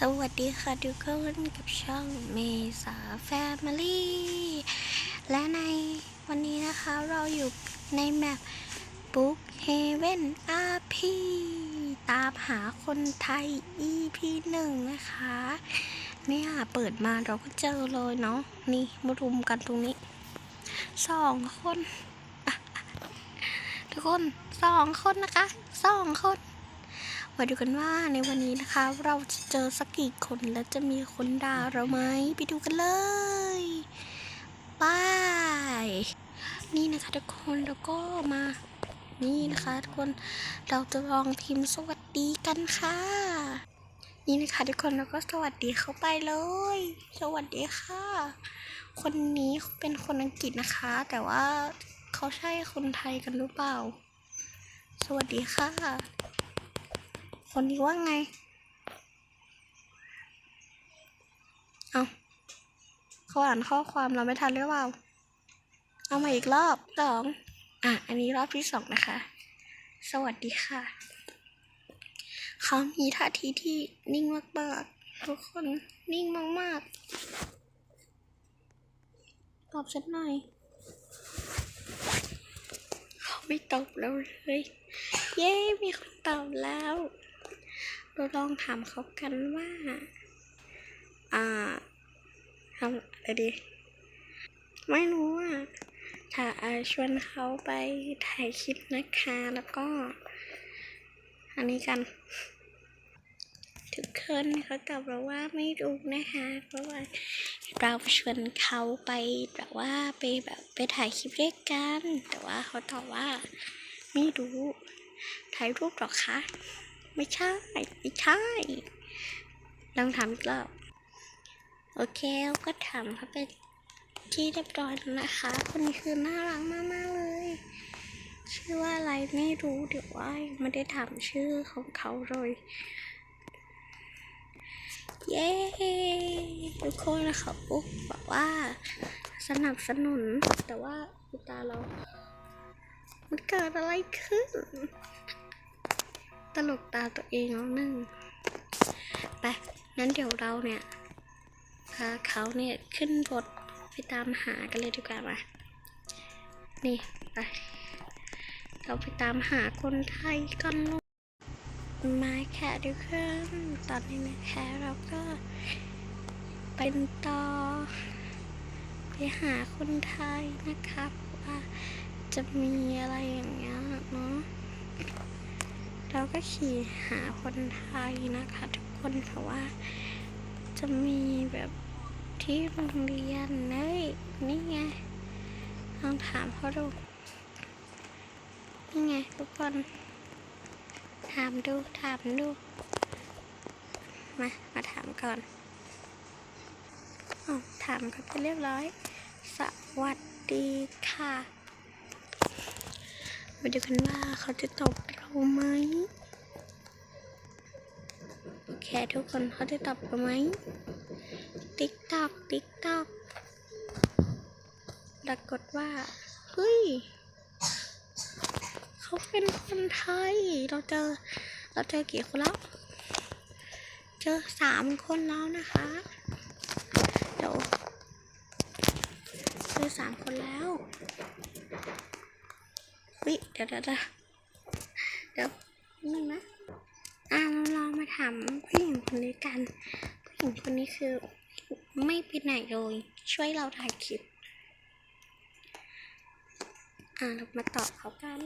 สวัสดีค่ะทุกคนกับช่องเมษาแฟมิลี่และในวันนี้นะคะเราอยู่ในแมปบุ๊กเฮเว่นอาพีตามหาคนไทย EP หนึ่งนะคะ เนี่ยเปิดมาเราก็เจอเลยเนาะนี่มารุมกันตรงนี้สองคน ทุกคนสองคนนะคะสองคน มาดูกันว่าในวันนี้นะคะ เราจะเจอสักกี่คนและจะมีคนด่าเราไหมไปดูกันเลยบายนี่นะคะทุกคนแล้วก็มา นี่นะคะทุกคนเราจะลองพิมพ์สวัสดีกันค่ะ นี่นะคะทุกคนแล้วก็สวัสดีเข้าไปเลย สวัสดีค่ะ คนนี้เขาเป็นคนอังกฤษนะคะ แต่ว่าเขาใช่คนไทยกันหรือเปล่า สวัสดีค่ะ คนนี้ว่าไง เอาเขาอ่านข้อความเราไม่ทันหรือเปล่า เอามาอีกรอบสองอะ อันนี้รอบที่สองนะคะ สวัสดีค่ะ เขามีท่าทีที่นิ่งมากๆ ทุกคนนิ่งมากๆ ตอบฉันหน่อยเขาไม่ตอบเราเลย เย้ มีคนตอบแล้ว เราลองถามเขากันว่า อ่าทำอะไรดี ไม่รู้อะถ้าชวนเขาไปถ่ายคลิปนะคะ แล้วก็ อันนี้กัน ทุกคนเขาตอบเราว่าไม่รู้นะคะ เพราะว่าเราชวนเขาไปแบบว่าไปแบบไปถ่ายคลิปด้วยกัน แต่ว่าเขาตอบว่า ไม่รู้ ถ่ายรูปหรอคะ ไม่ใช่ ไม่ใช่ ลองถามอีกรอบ โอเคก็ถามเขาไปที่เรียบร้อยแล้วนะคะ คนนี้คือน่ารักมากๆเลย ชื่อว่าอะไรไม่รู้เดี๋ยวว่าไม่ได้ถามชื่อของเขาเลยเย้ทุกคนเขาบอกว่าสนับสนุนแต่ว่าตาเรา มันเกิดอะไรขึ้น ตลกตาตัวเองแล้วหนึ่งไปงั้นเดี๋ยวเราเนี่ยพาเขาเนี่ยขึ้นรถไปตามหากันเลยดีกว่ามานี่ไปเราไปตามหาคนไทยกันเลยมาค่ะทุกคนตอนนี้นะคะเราก็เป็นต่อ ไปหาคนไทยนะครับว่าจะมีอะไรอย่างเงี้ยเนาะ เราก็ขี่หาคนไทยนะคะ ทุกคนเพราะว่า จะมีแบบที่โรงเรียนเฮ้ยนี่ไงลองถามเขาดูนี่ไงทุกคน ถามดูถามดูมามาถามก่อนอ๋อถามเขาไปเรียบร้อย สวัสดีค่ะ มาดูกันว่าเขาจะตอบ ไหมโอเคทุกคนเขาจะตอบเราไหม ติ๊กตอก ติ๊กตอกปรากฏว่า เฮ้ย เขาเป็นคนไทย เราเจอ เราเจอกี่คนแล้ว เจอสามคนแล้วนะคะ เดี๋ยวเจอสามคนแล้ววิเดี๋ยวเดี๋ยว เดี๋ยวเดี๋ยนึงนะ อ่าเราลองมาถามผู้หญิงคนนี้กัน ผู้หญิงคนนี้คือไม่ไปไหนเลย ช่วยเราถ่ายคลิป อ่าเรามาตอบเขากัน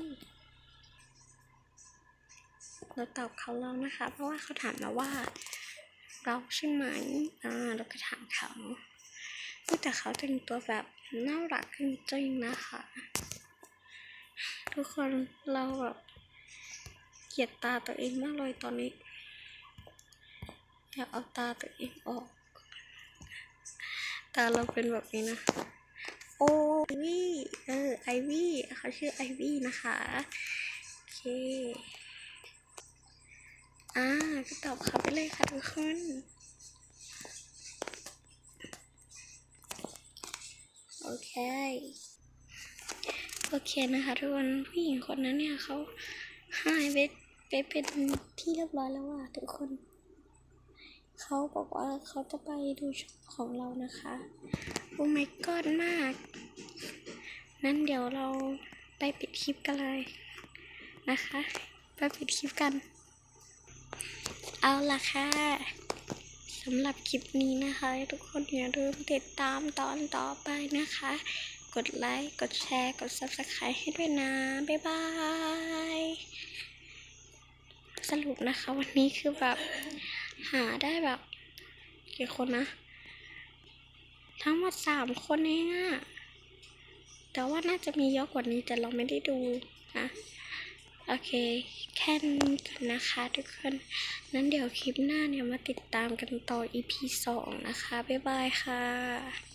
เราตอบเขาแล้วนะคะ เพราะว่าเขาถามเราว่า เราใช่ไหมอ่าเราก็ถามเขาแต่เขาแต่งตัวแบบน่ารักจริงๆนะคะ ทุกคนเราแบบ ลียดตาตัวเองมากเลยตอนนี้ อยากเอาตาตัวเองออก ตาเราเป็นแบบนี้นะ โอ้ไอวี่เออไอวี่เขาชื่อไอวี่นะคะโอเคอ่าก็ตอบเขาไปเลยค่ะทุกคนโอเคโอเคนะคะทุกคนผู้หญิงคนนั้นเนี่ยเขาหายไป ไปเป็นที่เรียบร้อยแล้วว่ะทุกคน เขาบอกว่าเขาจะไปดูช่องของเรานะคะ โอ้ my god มาก นั้นเดี๋ยวเราไปปิดคลิปกันเลยนะคะ ไปปิดคลิปกัน เอาล่ะค่ะสำหรับคลิปนี้นะคะ ทุกคนอย่าลืมติดตามตอนต่อไปนะคะ กดไลค์ กดแชร์ กด subscribe ให้ด้วยนะ บ๊ายบาย สรุปนะคะ วันนี้คือแบบหาได้แบบกี่คนนะ ทั้งหมดสามคนเองอะแต่ว่าน่าจะมีเยอะกว่านี้แต่เราไม่ได้ดูนะ โอเค แค่นี้ก่อนนะคะทุกคนนั้นเดี๋ยวคลิปหน้าเนี่ยมาติดตามกันต่อ EP 2 นะคะ บ๊ายบายค่ะ